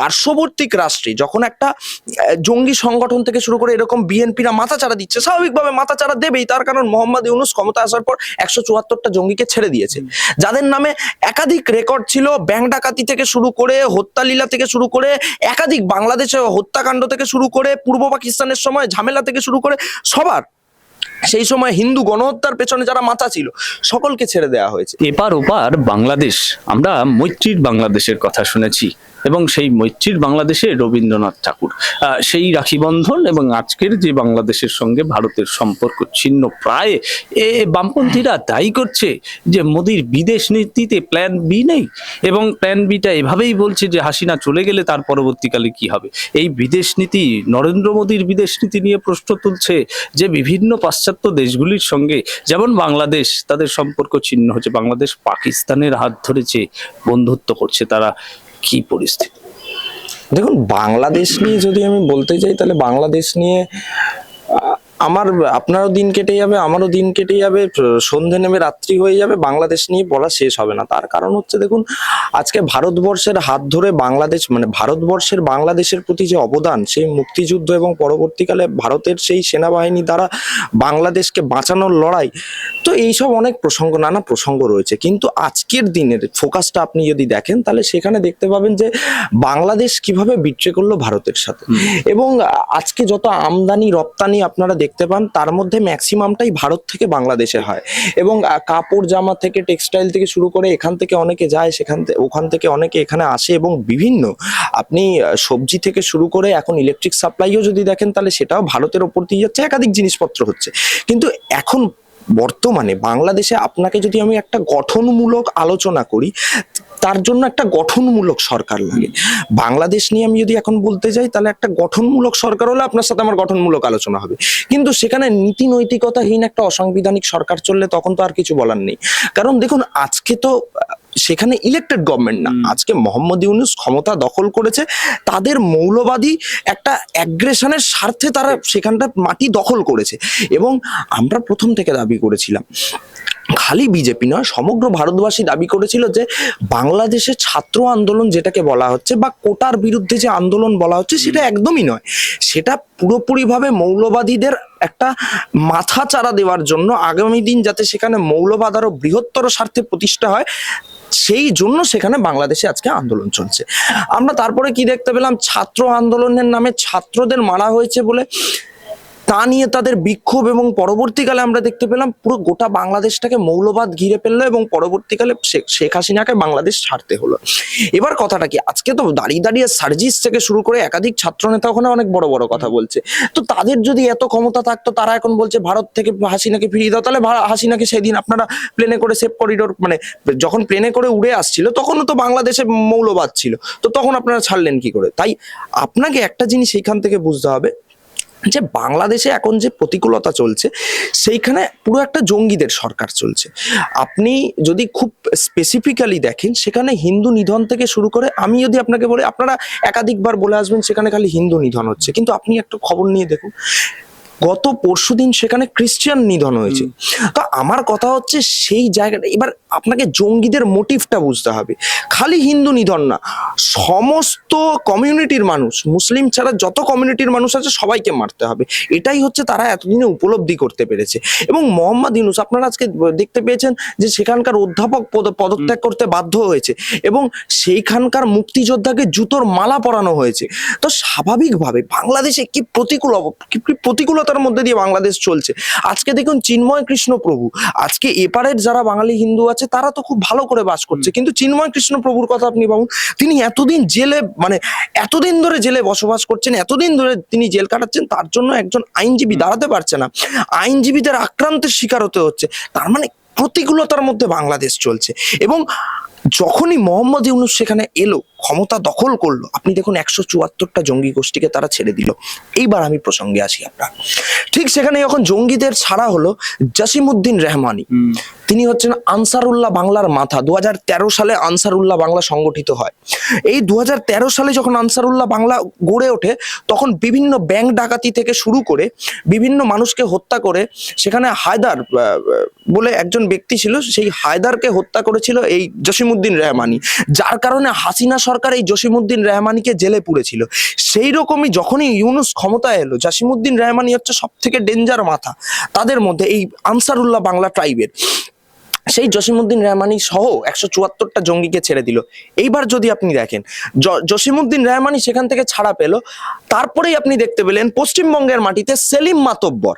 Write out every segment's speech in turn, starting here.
পার্শ্ববর্তী রাষ্ট্রে যখন একটা জঙ্গি সংগঠন থেকে শুরু করে এরকম বিএনপিরা মাথাচাড়া দিচ্ছে স্বাভাবিকভাবে মাথাচাড়া দেবেই। তার কারণ মোহাম্মদ ইউনুস ক্ষমতা আসার পর একশো চুয়াত্তরটা জঙ্গিকে ছেড়ে দিয়েছে। যাদের নামে একাধিক রেকর্ড ছিল ব্যাংক ডাকাতি থেকে শুরু করে হত্যালীলা থেকে শুরু করে একাধিক বাংলাদেশে হত্যাকাণ্ড থেকে শুরু করে পূর্ব পাকিস্তানের সময় ঝামেলা থেকে শুরু করে সবার। সেই সময় হিন্দু গণহত্যার পেছনে যারা মাথা ছিল সকলকে ছেড়ে দেওয়া হয়েছে। এপার ওপার বাংলাদেশ আমরা মৈত্রীর বাংলাদেশের কথা শুনেছি। এবং সেই মৈত্রীর বাংলাদেশে রবীন্দ্রনাথ ঠাকুর। সেই রাখি বন্ধন এবং আজকের যে বাংলাদেশের সঙ্গে ভারতের সম্পর্ক ছিন্ন প্রায়, এ বামপন্থীরা দায়ী করছে যে মোদির বিদেশ নীতিতে প্ল্যান বি নেই এবং প্ল্যান বিটা এভাবেই বলছে যে হাসিনা চলে গেলে তার পরবর্তীকালে কি হবে? এই বিদেশ নীতি, নরেন্দ্র মোদীর বিদেশ নীতি নিয়ে প্রশ্ন তুলছে যে বিভিন্ন পাশ্চাত্য দেশগুলির সঙ্গে, যেমন বাংলাদেশ, তাদের সম্পর্ক ছিন্ন হচ্ছে, বাংলাদেশ পাকিস্তানের হাত ধরেছে, বন্ধুত্ব করছে তারা। কি পরিস্থিতি? দেখুন বাংলাদেশ নিয়ে যদি আমি বলতে চাই তাহলে বাংলাদেশ নিয়ে আমার আপনারও দিন কেটে যাবে আমারও দিন কেটে যাবে সন্ধে নেমে রাত্রি হয়ে যাবে বাংলাদেশ নিয়ে বলা শেষ হবে না। তার কারণ হচ্ছে দেখুন আজকে ভারতবর্ষের হাত ধরে বাংলাদেশ মানে ভারতবর্ষের বাংলাদেশের প্রতি যে অবদান সেই মুক্তিযুদ্ধ এবং পরবর্তীকালে ভারতের সেই সেনাবাহিনী দ্বারা বাংলাদেশকে বাঁচানোর লড়াই তো এইসব অনেক প্রসঙ্গ নানা প্রসঙ্গ রয়েছে। কিন্তু আজকের দিনের ফোকাসটা আপনি যদি দেখেন তাহলে সেখানে দেখতে পাবেন যে বাংলাদেশ কীভাবে বিট্রে করল ভারতের সাথে। এবং আজকে যত আমদানি রপ্তানি আপনারা দেখতে পান, তার মধ্যে ম্যাক্সিমামটাই ভারত থেকে বাংলাদেশে হয়। এবং কাপড় জামা থেকে, টেক্সটাইল থেকে শুরু করে এখান থেকে অনেকে যায়, সেখান থেকে ওখান থেকে অনেকে এখানে আসে এবং বিভিন্ন, আপনি সবজি থেকে শুরু করে এখন ইলেকট্রিক সাপ্লাইও যদি দেখেন, তাহলে সেটাও ভারতের ওপর দিয়ে যাচ্ছে, একাধিক জিনিসপত্র হচ্ছে। কিন্তু এখন বর্তমানে বাংলাদেশে আপনাকে যদি আমি একটা গঠনমূলক আলোচনা করি তার জন্য একটা গঠনমূলক সরকার লাগে। বাংলাদেশ নিয়ে আমি যদি এখন বলতে যাই তাহলে একটা গঠনমূলক সরকার হলে আপনার সাথে আমার গঠনমূলক আলোচনা হবে। কিন্তু সেখানে নীতি নৈতিকতাহীন একটা অসাংবিধানিক সরকার চললে তখন তো আর কিছু বলার নেই। কারণ দেখুন আজকে তো সেখানে ইলেক্টেড গভর্নমেন্ট না। আজকে মোহাম্মদ ইউনুস ক্ষমতা দখল করেছে তাদের মৌলবাদী একটা অ্যাগ্রেশনের স্বার্থে তারা সেখানটা মাটি দখল করেছে। এবং আমরা প্রথম থেকে দাবি করেছিলাম খালি বিজেপি নয় সমগ্র ভারতবাসী দাবি করেছিল যে বাংলাদেশের ছাত্র আন্দোলন যেটাকে বলা হচ্ছে বা কোটার বিরুদ্ধে যে আন্দোলন বলা হচ্ছে সেটা একদমই নয়। সেটা পুরোপুরিভাবে মৌলবাদীদের একটা মাথা চারা দেওয়ার জন্য আগামী দিন যাতে সেখানে মৌলবাদ আরও বৃহত্তর স্বার্থে প্রতিষ্ঠা হয় সেই জন্য সেখানে বাংলাদেশে আজকে আন্দোলন চলছে। আমরা তারপরে কি দেখতে পেলাম? ছাত্র আন্দোলনের নামে ছাত্রদের মারা হয়েছে বলে তা নিয়ে তাদের বিক্ষোভ এবং পরবর্তীকালে আমরা দেখতে পেলাম পুরো গোটা বাংলাদেশটাকে মৌলবাদ ঘিরে ফেলল এবং পরবর্তীকালে শেখ- হাসিনাকে বাংলাদেশ ছাড়তে হলো। এবার কথাটা কি? আজকে তো দাঁড়িয়ে দাঁড়িয়ে সার্জিস থেকে শুরু করে একাধিক ছাত্র নেতা ওখানে অনেক বড় বড় কথা বলছে। তো তাদের যদি এত ক্ষমতা থাকতো, তারা এখন বলছে ভারত থেকে হাসিনাকে ফিরিয়ে দাও, তাহলে হাসিনাকে সেদিন আপনারা প্লেনে করে সেফ করিডোর মানে যখন প্লেনে করে উড়ে আসছিল, তখনও তো বাংলাদেশে মৌলবাদ ছিল। তো তখন আপনারা ছাড়লেন কি করে? তাই আপনাকে একটা জিনিস এইখান থেকে বুঝতে হবে যে বাংলাদেশে এখন যে প্রতিকূলতা চলছে, সেইখানে পুরো একটা জঙ্গিদের সরকার চলছে। আপনি যদি খুব স্পেসিফিক্যালি দেখেন, সেখানে হিন্দু নিধন থেকে শুরু করে আমি যদি আপনাকে বলি, আপনারা একাধিকবার বলে আসবেন, সেখানে খালি হিন্দু নিধন হচ্ছে। কিন্তু আপনি একটা খবর নিয়ে দেখুন গত পরশুদিন সেখানে ক্রিশ্চিয়ান নিধন হয়েছে। তো আমার কথা হচ্ছে সেই জায়গাটা এবার আপনাকে জঙ্গিদের মোটিভটা বুঝতে হবে। খালি হিন্দু নিধন না সমস্ত কমিউনিটির মানুষ মুসলিম ছাড়া যত কমিউনিটির মানুষ আছে সবাইকে মারতে হবে। এটাই হচ্ছে তারা এতদিনে উপলব্ধি করতে পেরেছে। এবং মোহাম্মদ ইউনুস আপনারা আজকে দেখতে পেয়েছেন যে সেখানকার অধ্যাপক পদ- পদত্যাগ করতে বাধ্য হয়েছে এবং সেইখানকার মুক্তিযোদ্ধাকে জুতোর মালা পরানো হয়েছে। তো স্বাভাবিকভাবে বাংলাদেশে কি প্রতিকূল কি কি প্রতিকূলতার মধ্যে দিয়ে বাংলাদেশ চলছে। আজকে দেখুন চিন্ময় কৃষ্ণ প্রভু আজকে এপারের যারা বাঙালি হিন্দু আছে তারা তো খুব ভালো করে বাস করছে। কিন্তু চিন্ময় কৃষ্ণ প্রভুর কথা আপনি ভাবুন তিনি এতদিন জেলে মানে এতদিন ধরে জেলে বসবাস করছেন এতদিন ধরে তিনি জেল কাটাচ্ছেন তার জন্য একজন আইনজীবী দাঁড়াতে পারছে না। আইনজীবীদের আক্রান্তের শিকার হতে হচ্ছে। তার মানে প্রতিকূলতার মধ্যে বাংলাদেশ চলছে। এবং যখনই মোহাম্মদ ইউনুস সেখানে এলো ক্ষমতা দখল করল আপনি দেখুন একশো চুয়াত্তরটা জঙ্গি গোষ্ঠীকে তারা ছেড়ে দিল। এইবার আমি প্রসঙ্গে আসি আপনার। ঠিক সেখানে যখন জঙ্গিদের ছাড়া হলো জাসিমউদ্দিন রহমানি তিনি হচ্ছেন আনসারুল্লাহ বাংলার মাথা। দু হাজার তেরো সালে আনসারুল্লাহ বাংলা সংগঠিত হয়। এই দু হাজার তেরো সালে যখন আনসারুল্লাহ বাংলা গড়ে ওঠে তখন বিভিন্ন ব্যাংক ডাকাতি থেকে শুরু করে বিভিন্ন মানুষকে হত্যা করে সেখানে হায়দার বলে একজন ব্যক্তি ছিল সেই হায়দারকে হত্যা করেছিল এই জসিমুদ্দিন রেহমানি। যার কারণে হাসিনা সরকার এই জসিমুদ্দিন রেহমানিকে জেলে পুরেছিল সেই রকমই যখনই ইউনুস ক্ষমতায় এলো জসিমুদ্দিন রেহমানি হচ্ছে সব থেকে ডেঞ্জার মাথা তাদের মধ্যে এই আনসারুল্লাহ বাংলা ট্রাইবের সেই জসিমুদ্দিন রহমানি সহ একশো চুয়াত্তরটা জঙ্গিকে ছেড়ে দিল। এইবার যদি আপনি দেখেন জসিমুদ্দিন রহমানি সেখান থেকে ছাড়া পেল। তারপরেই আপনি দেখতে পেলেন পশ্চিমবঙ্গের মাটিতে সেলিম মাতব্বর।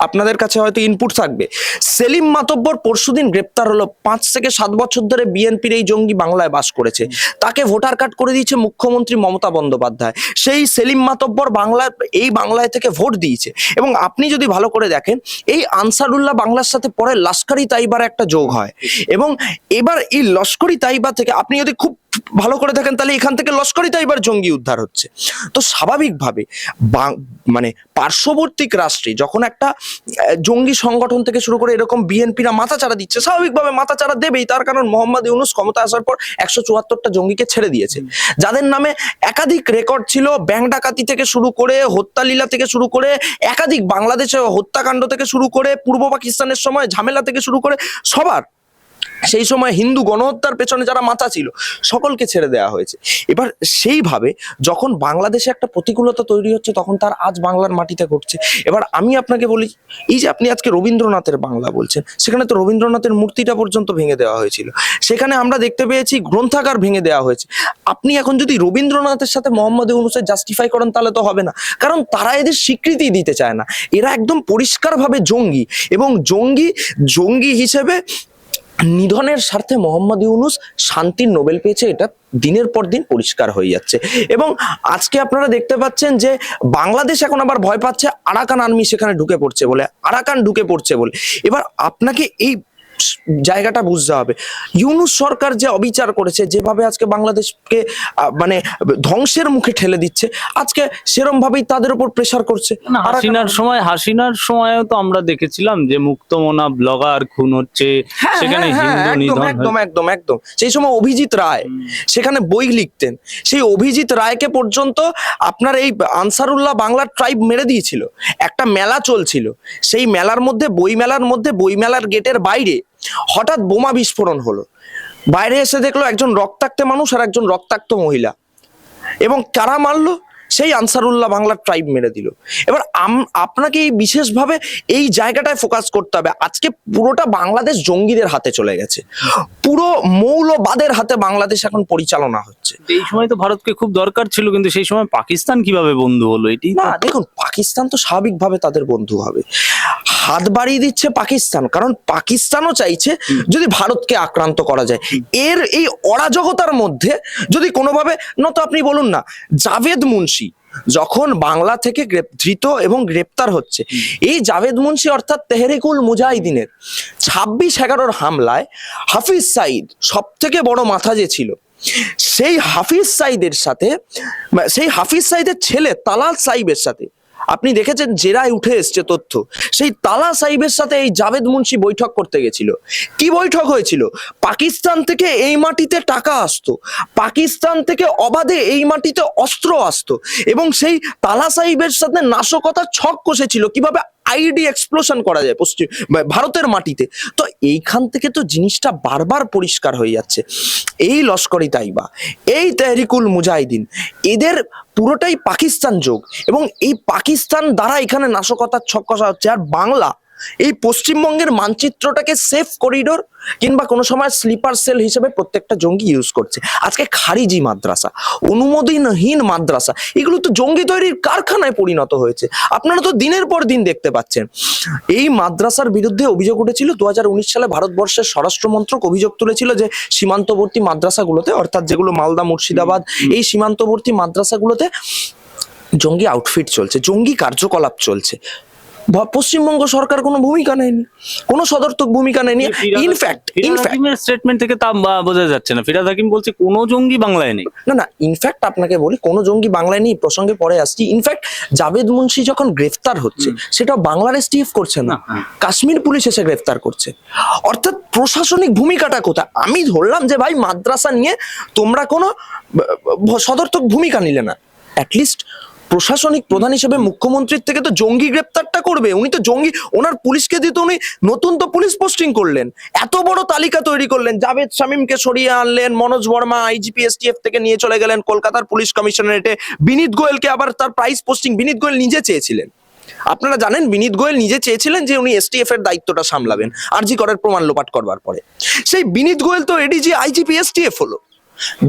আপনাদের কাছে হয়তো ইনপুট থাকবে। সেলিম মাতব্বর পরশুদিন গ্রেপ্তার হলো পাঁচ থেকে সাত বছর ধরে বিএনপির এই জঙ্গি বাংলায় বাস করেছে। তাকে ভোটার কার্ড করে দিয়েছে মুখ্যমন্ত্রী মমতা বন্দ্যোপাধ্যায়। সেই সেলিম মাতব্বর বাংলা এই বাংলায় থেকে ভোট দিয়েছে। এবং আপনি যদি ভালো করে দেখেন, এই আনসারুল্লাহ বাংলার সাথে পরে লস্করি তাইবার একটা যোগ হয়। এবং এবার এই লস্করি তাইবা থেকে আপনি যদি খুব ভালো করে দেখেন, তাহলে এখান থেকে লস্করি তাইবার জঙ্গি উদ্ধার হচ্ছে। তো স্বাভাবিকভাবে মানে পার্শ্ববর্তী রাষ্ট্রে যখন একটা জঙ্গি সংগঠন থেকে শুরু করে এরকম বিএনপিরা মাথাচাড়া দিচ্ছে, স্বাভাবিকভাবে মাথা মাথাচাড়া দেবেই। তার কারণ মোহাম্মদ ইউনুস ক্ষমতা আসার পর একশো চুয়াত্তরটা জঙ্গিকে ছেড়ে দিয়েছে। যাদের নামে একাধিক রেকর্ড ছিল, ব্যাংক ডাকাতি থেকে শুরু করে, হত্যালীলা থেকে শুরু করে, একাধিক বাংলাদেশে হত্যাকাণ্ড থেকে শুরু করে, পূর্ব পাকিস্তানের সময় ঝামেলা থেকে শুরু করে, সবার সেই সময় হিন্দু গণহত্যার পেছনে যারা মাথা ছিল, সকলকে ছেড়ে দেওয়া হয়েছে। এবার সেইভাবে যখন বাংলাদেশে একটা প্রতিকূলতা তৈরি হচ্ছে, তখন তার আজ বাংলার মাটিতে ঘটছে। এবার আমি আপনাকে বলি, এই যে আপনি আজকে রবীন্দ্রনাথের বাংলা বলছেন, সেখানে তো রবীন্দ্রনাথের মূর্তিটা পর্যন্ত ভেঙে দেওয়া হয়েছিল। সেখানে আমরা দেখতে পেয়েছি গ্রন্থাগার ভেঙে দেওয়া হয়েছে। আপনি এখন যদি রবীন্দ্রনাথের সাথে মোহাম্মদ ইউনুসের জাস্টিফাই করেন, তাহলে তো হবে না। কারণ তারা এদের স্বীকৃতি দিতে চায় না। এরা একদম পরিষ্কারভাবে জঙ্গি। এবং জঙ্গি জঙ্গি হিসেবে নিধনের স্বার্থে মোহাম্মদ ইউনুস শান্তির নোবেল পেয়েছে, এটা দিনের পর দিন পরিষ্কার হয়ে যাচ্ছে। এবং আজকে আপনারা দেখতে পাচ্ছেন যে বাংলাদেশ এখন আবার ভয় পাচ্ছে, আরাকান আর্মি সেখানে ঢুকে পড়ছে বলে, আরাকান ঢুকে পড়ছে বলে। এবার আপনাকে এই জায়গাটা বুঝতে হবে। ইউনুস সরকার যে অবিচার করেছে যেভাবে আজকে বাংলাদেশকে মানে ধ্বংসের মুখে ঠেলে দিচ্ছে আজকে সেরম ভাবেই তাদের উপর প্রেসার করছে। হাসিনার সময় হাসিনার সময়ও তো আমরা দেখেছিলাম যে মুক্তমনা ব্লগার খুন হচ্ছে হ্যাঁ, সেখানে হ্যাঁ, হিন্দু হ্যাঁ, নিধন একদম একদম একদম। সেই সময় অভিজিৎ রায় সেখানে বই লিখতেন। সেই অভিজিৎ রায়কে পর্যন্ত আপনার এই আনসারুল্লাহ বাংলার ট্রাইব মেরে দিয়েছিল। একটা মেলা চলছিল। সেই মেলার মধ্যে বই মেলার মধ্যে বই মেলার গেটের বাইরে হঠাৎ বোমা বিস্ফোরণ হলো। বাইরে এসে দেখল একজন রক্তাক্ত মানুষ আর একজন রক্তাক্ত মহিলা। এবং কারা মারলো? সেই আনসারুল্লাহ বাংলার ট্রাইব মেরে দিল। এবার আপনাকে এই বিশেষভাবে এই জায়গাটায় ফোকাস করতে হবে। আজকে পুরোটা বাংলাদেশ জঙ্গিদের হাতে চলে গেছে। পুরো মৌলবাদের হাতে বাংলাদেশ এখন পরিচালনা হচ্ছে। এই সময় তো ভারতকে খুব দরকার ছিল কিন্তু সেই সময় পাকিস্তান কীভাবে বন্ধু হলো এটি না দেখুন পাকিস্তান তো স্বাভাবিকভাবে তাদের বন্ধু হবে। হাত বাড়িয়ে দিচ্ছে পাকিস্তান কারণ পাকিস্তানও চাইছে যদি ভারতকে আক্রান্ত করা যায়। এর এই অরাজকতার মধ্যে যদি কোনোভাবে নত আপনি বলুন না জাভেদ মুন্সি যখন বাংলা থেকে ধৃত এবং গ্রেপ্তার হচ্ছে। এই জাভেদ মুন্সি অর্থাৎ তেহরিকুল মুজাহিদিনের ছাব্বিশ এগারোর হামলায় হাফিজ সাইদ সব থেকে বড় মাথা যে ছিল সেই হাফিজ সাইদের সাথে সেই হাফিজ সাইদের ছেলে তালাল সাইবের সাথে আপনি দেখেছেন জেরায় উঠে এসছে তথ্য। সেই তালা সাহেবের সাথে এই জাভেদ মুন্সি বৈঠক করতে গেছিল। কি বৈঠক হয়েছিল? পাকিস্তান থেকে এই মাটিতে টাকা আসতো। পাকিস্তান থেকে অবাধে এই মাটিতে অস্ত্র আসতো। এবং সেই তালা সাহিবের সাথে নাশকতার ছক কষেছিল। কীভাবে আইডি এক্সপ্লোশন করা যায় পশ্চিম ভারতের মাটিতে। তো এইখান থেকে তো জিনিসটা বারবার পরিষ্কার হয়ে যাচ্ছে। এই লস্করি তাইবা এই তেহরিকুল মুজাহিদিন। এদের পুরোটাই পাকিস্তান যোগ। এবং এই পাকিস্তান দ্বারা এখানে নাশকতার ছক কষা হচ্ছে। আর বাংলা এই পশ্চিমবঙ্গের মানচিত্রটাকে সেফ করিডোর কিংবা কোনো সময় স্লিপার সেল হিসেবে প্রত্যেকটা জঙ্গি ইউজ করছে। আজকে খারিজি মাদ্রাসা অনুমোদনহীন মাদ্রাসা এগুলো তো জঙ্গি তৈরির কারখানায় পরিণত হয়েছে। আপনারা তো দিনের পর দিন দেখতে পাচ্ছেন। এই মাদ্রাসার বিরুদ্ধে অভিযোগ উঠেছিল দু হাজার উনিশ সালে ভারতবর্ষের স্বরাষ্ট্র মন্ত্রক অভিযোগ তুলেছিল যে সীমান্তবর্তী মাদ্রাসাগুলোতে অর্থাৎ যেগুলো মালদা মুর্শিদাবাদ এই সীমান্তবর্তী মাদ্রাসাগুলোতে জঙ্গি আউটফিট চলছে জঙ্গি কার্যকলাপ চলছে। পশ্চিমবঙ্গ সরকার কোনো ভূমিকা নেয়নি। কোনো সদর্থক ভূমিকা নেয়নি। ইনফ্যাক্ট ইনফ্যাক্ট স্টেটমেন্ট থেকে তা বোঝা যাচ্ছে না। ফিরাদ হাকিম বলছে কোনো জঙ্গি বাংলায় নেই। না না ইনফ্যাক্ট আপনাকে বলি কোনো জঙ্গি বাংলায় নেই প্রসঙ্গে পরে আসছি। ইনফ্যাক্ট জাভেদ মুন্সি যখন গ্রেফতার হচ্ছে সেটা বাংলার এসটিএফ করছে না। হ্যাঁ। কাশ্মীর পুলিশ এসে গ্রেফতার করছে। অর্থাৎ প্রশাসনিক ভূমিকাটা কোথায়? আমি ধরলাম যে ভাই মাদ্রাসা নিয়ে তোমরা কোনো সদর্থক ভূমিকা নিলে না। অ্যাটলিস্ট প্রশাসনিক প্রধান হিসেবে মুখ্যমন্ত্রীর থেকে তো জঙ্গি গ্রেপ্তারটা করবে। উনি তো জঙ্গি, ওনার পুলিশকে দিতে উনি নতুন তো পুলিশ পোস্টিং করলেন। এত বড় তালিকা তৈরি করলেন। জাভেদ শামীমকে সরিয়ে আনলেন, মনোজ বর্মা, আইজিপি, এসটিএফ থেকে নিয়ে চলে গেলেন কলকাতার পুলিশ কমিশনারেটে। বিনীত গোয়েলকে আবার তার প্রাইস পোস্টিং বিনীত গোয়েল নিজে চেয়েছিলেন। আপনারা জানেন, বিনীত গোয়েল নিজে চেয়েছিলেন যে উনি এসটিএফ এর দায়িত্বটা সামলাবেন। আরজি করার প্রমাণ লোপাট করবার পরে। সেই বিনীত গোয়েল তো এডিজি আইজিপি এসটিএফ হলো।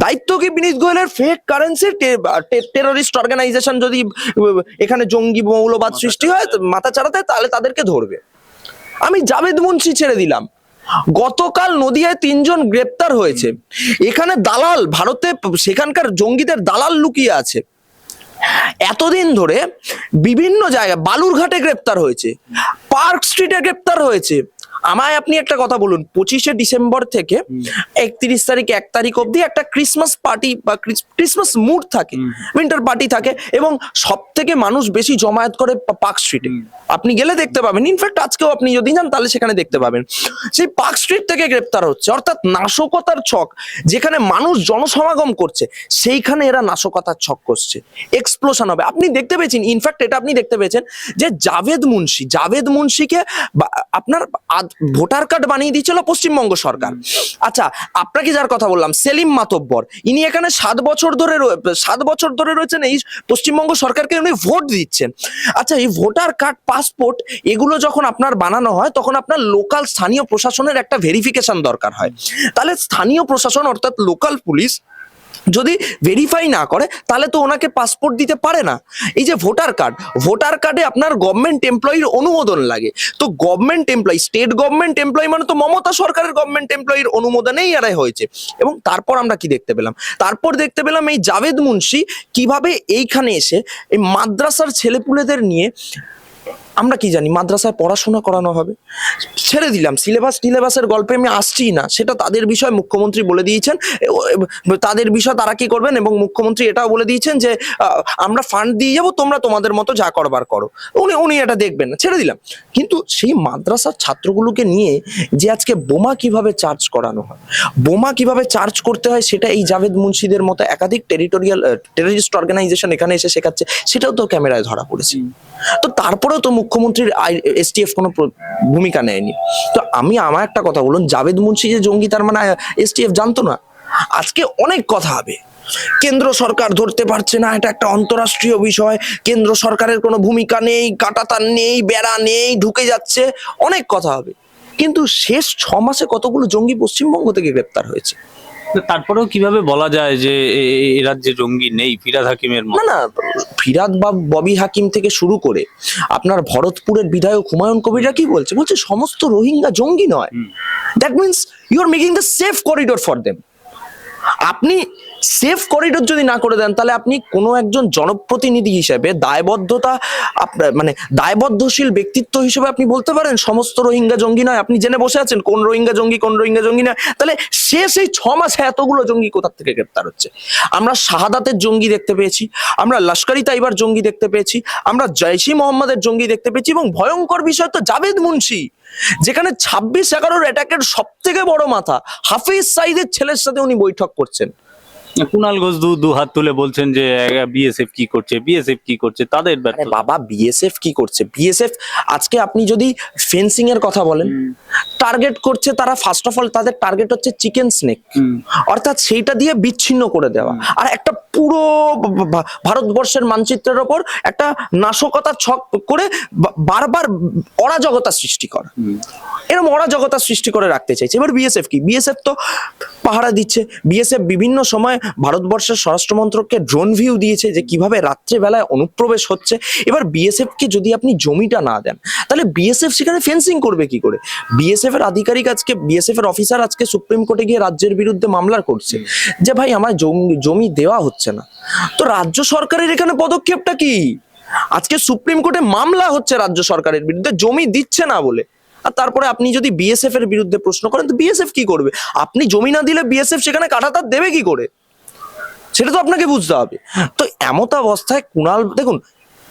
দায়িত্ব কি বিনীত গোয়েলের? ফেক কারেন্সি টেরোরিস্ট অর্গানাইজেশন যদি এখানে জঙ্গি মৌলবাদ সৃষ্টি হয় মাথা চাড়াতে তাহলে তাদেরকে ধরবে। আমি জাভেদ মুন্সি ছেড়ে দিলাম। গতকাল নদিয়ায় তিনজন গ্রেপ্তার হয়েছে। এখানে দালাল ভারতে সেখানকার জঙ্গিদের দালাল লুকিয়ে আছে। এতদিন ধরে বিভিন্ন জায়গায় বালুরঘাটে গ্রেপ্তার হয়েছে পার্ক স্ট্রিটে গ্রেপ্তার হয়েছে। আমায় আপনি একটা কথা বলুন পঁচিশে ডিসেম্বর থেকে একত্রিশ তারিখ এক তারিখ অবধি একটা ক্রিসমাস পার্টি বা ক্রিসমাস মুড থাকে উইন্টার পার্টি থাকে এবং সব থেকে মানুষ বেশি জমায়েত করে পার্ক স্ট্রিটে। আপনি গেলে দেখতে পাবেন ইনফ্যাক্ট আজকেও আপনি যদি যান তাহলে সেখানে দেখতে পাবেন। সেই পার্ক স্ট্রিট থেকে গ্রেপ্তার হচ্ছে অর্থাৎ নাশকতার ছক যেখানে মানুষ জনসমাগম করছে সেইখানে এরা নাশকতার ছক করছে। এক্সপ্লোশন হবে। আপনি দেখতে পেয়েছেন ইনফ্যাক্ট এটা আপনি দেখতে পেয়েছেন যে জাভেদ মুন্সি জাভেদ মুন্সিকে আপনার ভোটার কার্ড বানিয়ে দিয়েছিল পশ্চিমবঙ্গ সরকার। আচ্ছা আপনাকে যার কথা বললাম, সেলিম মাতব্বর। ইনি এখানে সাত বছর ধরে সাত বছর ধরে রয়েছেন এই পশ্চিমবঙ্গ সরকারকে উনি ভোট দিচ্ছেন। আচ্ছা এই ভোটার কার্ড, পাসপোর্ট, এগুলো যখন আপনার বানানো হয়, তখন আপনার লোকাল স্থানীয় প্রশাসনের একটা ভেরিফিকেশন দরকার হয়। তাহলে স্থানীয় প্রশাসন, অর্থাৎ লোকাল পুলিশ যদি ভেরিফাই না করে, তাহলে তো ওনাকে পাসপোর্ট দিতে পারে না। এই যে ভোটার কার্ড ভোটার কার্ডে আপনার গভর্নমেন্ট এমপ্লয়ির অনুমোদন লাগে। তো government employee state government employee মানে তো মমতা সরকারের গভর্নমেন্ট এমপ্লয়ির অনুমোদনেই এরাই হয়েছে। এবং তারপর আমরা কি দেখতে পেলাম? তারপর দেখতে পেলাম এই জাভেদ মুন্সি কীভাবে এইখানে এসে এই মাদ্রাসার ছেলেপুলেদের নিয়ে আমরা কি জানি মাদ্রাসায় পড়াশোনা করানো হবে। ছেড়ে দিলাম সিলেবাস টিলেবাসের গল্পে আমি আসছি না। সেটা তাদের বিষয় মুখ্যমন্ত্রী বলে দিয়েছেন। তাদের বিষয় তারা কি করবেন এবং মুখ্যমন্ত্রী এটাও বলে দিয়েছেন যে আমরা ফান্ড দিয়ে যাব তোমরা তোমাদের মতো যা করবার করো। উনি উনি এটা দেখবেন না ছেড়ে দিলাম। কিন্তু সেই মাদ্রাসার ছাত্রগুলোকে নিয়ে যে আজকে বোমা কীভাবে চার্জ করানো হয় বোমা কীভাবে চার্জ করতে হয় সেটা এই জাভেদ মুন্সিদের মতো একাধিক টেরিটোরিয়াল টেররিস্ট অর্গানাইজেশন এখানে এসে শেখাচ্ছে সেটাও তো ক্যামেরায় ধরা পড়েছে। তো তারপরেও তো মুখ্যমন্ত্রীর এসটিএফ কোনো ভূমিকা নেয়নি। তো আমি, আমার একটা কথা বলুন, জাভেদ মুন্সি যে জঙ্গি, তার মানে এসটিএফ জানতো না? আজকে অনেক কথা হবে। কেন্দ্র সরকার ধরতে পারছে না, এটা একটা অন্তরাষ্ট্রীয় বিষয়। কেন্দ্র সরকারের কোনো ভূমিকা নেই, কাটাতার নেই, বেড়া নেই, ঢুকে যাচ্ছে। অনেক কথা হবে। কিন্তু শেষ ছ মাসে কতগুলো জঙ্গি পশ্চিমবঙ্গ থেকে গ্রেপ্তার হয়েছে? তারপরেও কীভাবে বলা যায় যে এ- রাজ্যে জঙ্গি নেই ফিরাদ হাকিমের না না ফিরাদ বা ববি হাকিম থেকে শুরু করে আপনার ভরতপুরের বিধায়ক হুমায়ুন কবিরা কি বলছে? বলছে সমস্ত রোহিঙ্গা জঙ্গি নয়। That means you are making the safe corridor for them আপনি সেফ করিডোর যদি না করে দেন, তাহলে আপনি কোনো একজন জনপ্রতিনিধি হিসেবে, দায়বদ্ধতা আপ- মানে দায়বদ্ধশীল ব্যক্তিত্ব হিসেবে আপনি বলতে পারেন, সমস্ত রোহিঙ্গা জঙ্গি নয়। আপনি জেনে বসে আছেন, কোন রোহিঙ্গা জঙ্গি, কোন রোহিঙ্গা জঙ্গি নয়। তাহলে সে সেই ছ মাসে এতগুলো জঙ্গি কোথা থেকে গ্রেপ্তার হচ্ছে? আমরা শাহাদাতের জঙ্গি দেখতে পেয়েছি, আমরা লস্করি তাইবার জঙ্গি দেখতে পেয়েছি, আমরা জয়সি মোহাম্মদের জঙ্গি দেখতে পেয়েছি এবং ভয়ঙ্কর বিষয় তো জাভেদ মুন্সি, যেখানে ছাব্বিশ এগারোর অ্যাটাকের সব থেকে বড় মাথা, হাফিজ সাইদের ছেলের সাথে উনি বৈঠক করছেন। কুণাল ঘোষ দু দু হাত তুলে বলছেন যে বিএসএফ কি করছে বিএসএফ কি করছে তাদের বাবা বিএসএফ কি করছে? বিএসএফ আজকে আপনি যদি ফেন্সিং এর কথা বলেন টার্গেট করছে তারা ফার্স্ট অফ অল তাদের টার্গেট হচ্ছে চিকেন স্নেক অর্থাৎ সেইটা দিয়ে বিচ্ছিন্ন করে দেওয়া। আর একটা পুরো ভারতবর্ষের মানচিত্রের ওপর একটা নাশকতা ছক করে বারবার অরাজকতা সৃষ্টি করা। এরকম অরাজকতা সৃষ্টি করে রাখতে চাইছে। এবার বিএসএফ কি? বিএসএফ তো পাহারা দিচ্ছে। বিএসএফ বিভিন্ন সময় ভারতবর্ষের স্বরাষ্ট্র মন্ত্রককে ড্রোন ভিউ দিয়েছে যে কীভাবে রাত্রেবেলায় অনুপ্রবেশ হচ্ছে। এবার বিএসএফ কে যদি আপনি জমিটা না দেন তাহলে বিএসএফ সেখানে ফেন্সিং করবে কি করে? বিএসএফ এর আধিকারিক আজকে বিএসএফ এর অফিসার আজকে সুপ্রিম কোর্টে গিয়ে রাজ্যের বিরুদ্ধে মামলা করছে যে ভাই আমার জমি- জমি দেওয়া হচ্ছে না। তো রাজ্য সরকারের এখানে পদক্ষেপটা কি? আজকে সুপ্রিম কোর্টে মামলা হচ্ছে রাজ্য সরকারের বিরুদ্ধে, জমি দিচ্ছে না বলে। আর তারপরে আপনি যদি বিএসএফ এর বিরুদ্ধে প্রশ্ন করেন, তো বিএসএফ কি করবে? আপনি জমি না দিলে বিএসএফ সেখানে কাটাতার দেবে কি করে? সেটা তো আপনাকে বুঝতে হবে। তো এমত অবস্থায় কুণাল, দেখুন,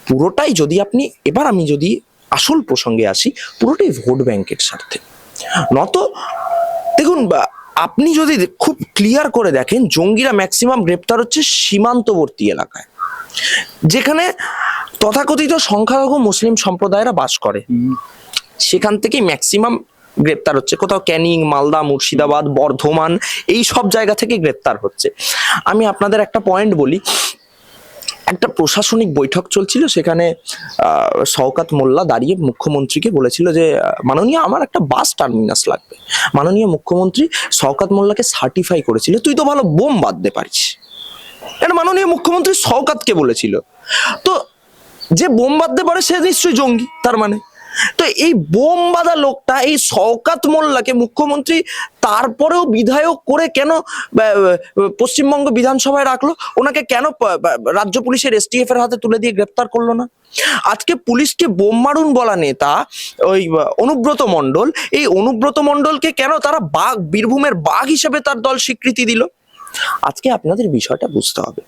পুরোটাই যদি আপনি, এবার আমি যদি আসল প্রসঙ্গে আসি, পুরোটাই ভোট ব্যাংকের স্বার্থে। নত দেখুন আপনি যদি খুব ক্লিয়ার করে দেখেন, জঙ্গিরা ম্যাক্সিমাম গ্রেপ্তার হচ্ছে সীমান্তবর্তী এলাকায়, যেখানে তথাকথিত সংখ্যালঘু মুসলিম সম্প্রদায়েরা বাস করে। সেখান থেকেই ম্যাক্সিমাম গ্রেপ্তার হচ্ছে। কোথাও ক্যানিং, মালদা, মুর্শিদাবাদ, বর্ধমান, এই সব জায়গা থেকে গ্রেপ্তার হচ্ছে। আমি আপনাদের একটা পয়েন্ট বলি একটা প্রশাসনিক বৈঠক চলছিল, সেখানে শওকাত মোল্লা দাঁড়িয়ে মুখ্যমন্ত্রীকে বলেছিল যে মাননীয় আমার একটা বাস টার্মিনাস লাগবে। মাননীয় মুখ্যমন্ত্রী শওকাত মোল্লাকে সার্টিফাই করেছিল, তুই তো ভালো বোম বাঁধতে পারিস। এটা মাননীয় মুখ্যমন্ত্রী শওকাতকে বলেছিল। তো, যে বোম বাঁধতে পারে সে নিশ্চয়ই জঙ্গি, তার মানে? তো এই বোম বাঁধা লোকটা, এই শওকাত মোল্লাকে মুখ্যমন্ত্রী তারপরেও বিধায়ক করে কেন পশ্চিমবঙ্গ বিধানসভায় রাখল? ওনাকে কেন রাজ্য পুলিশের এসটিএফ এর হাতে তুলে দিয়ে গ্রেপ্তার করল না? আজকে পুলিশকে বোম মারুন বলা নেতা, ওই অনুব্রত মণ্ডল, এই অনুব্রত মণ্ডলকে কেন তারা বাঘ, বীরভূমের বাঘ হিসেবে তার দল স্বীকৃতি দিল? আজকে আপনাদের বিষয়টা বুঝতে হবে।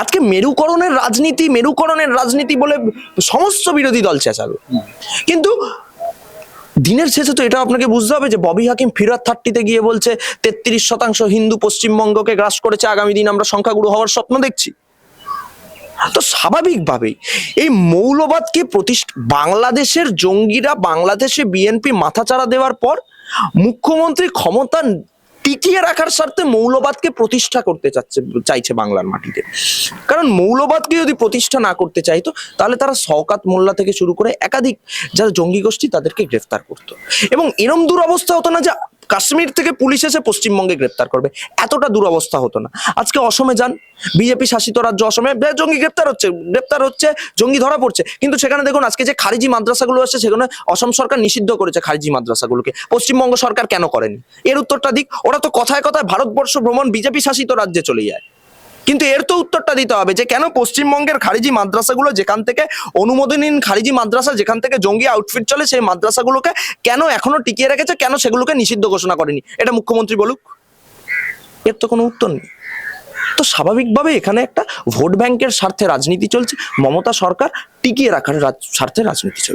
আজকে মেরুকরণের রাজনীতি মেরুকরণের রাজনীতি বলে সমস্ত বিরোধী দল চেঁচাবে। কিন্তু দিনের শেষে তো এটা আপনাকে বুঝতে হবে যে ববি হাকিম ফিরাত থার্টিতে গিয়ে বলছে, তেত্রিশ শতাংশ হিন্দু পশ্চিমবঙ্গকে গ্রাস করেছে, আগামী দিন আমরা সংখ্যাগুরু হওয়ার স্বপ্ন দেখছি। তো স্বাভাবিকভাবেই এই মৌলবাদকে প্রতিষ্ঠা, বাংলাদেশের জঙ্গিরা, বাংলাদেশে বিএনপি মাথাচাড়া দেওয়ার পর মুখ্যমন্ত্রী ক্ষমতা টিকিয়ে রাখার স্বার্থে মৌলবাদকে প্রতিষ্ঠা করতে চাচ্ছে, চাইছে বাংলার মাটিতে। কারণ মৌলবাদকে যদি প্রতিষ্ঠা না করতে চাইতো, তাহলে তারা শওকাত মোল্লা থেকে শুরু করে একাধিক যারা জঙ্গি গোষ্ঠী তাদেরকে গ্রেফতার করতো। এবং এরম দুরবস্থা হতো না যে কাশ্মীর থেকে পুলিশ এসে পশ্চিমবঙ্গে গ্রেপ্তার করবে। এতটা দুরবস্থা হতো না। আজকে অসমে যান, বিজেপি শাসিত রাজ্য অসমে জঙ্গি গ্রেপ্তার হচ্ছে গ্রেপ্তার হচ্ছে, জঙ্গি ধরা পড়ছে। কিন্তু সেখানে দেখুন, আজকে যে খারিজি মাদ্রাসাগুলো আছে, সেখানে অসম সরকার নিষিদ্ধ করেছে খারিজি মাদ্রাসাগুলোকে। পশ্চিমবঙ্গ সরকার কেন করেনি? এর উত্তরটা দিক। ওরা তো কথায় কথায় ভারতবর্ষ ভ্রমণ বিজেপি শাসিত রাজ্যে চলে যায়। কিন্তু এর তো উত্তরটা দিতে হবে যে কেন পশ্চিমবঙ্গের খারিজি মাদ্রাসাগুলো যেখান থেকে অনুমোদনহীন খারিজি মাদ্রাসা, যেখান থেকে জঙ্গি আউটফিট চলে, সেই মাদ্রাসাগুলোকে কেন এখনও টিকিয়ে রেখেছে, কেন সেগুলোকে নিষিদ্ধ ঘোষণা করেনি? এটা মুখ্যমন্ত্রী বলুক। এর তো কোনো উত্তর নেই। তো স্বাভাবিকভাবে এখানে একটা ভোট ব্যাংকের স্বার্থে রাজনীতি চলছে, মমতা সরকার টিকিয়ে রাখার স্বার্থে রাজনীতি চলছে।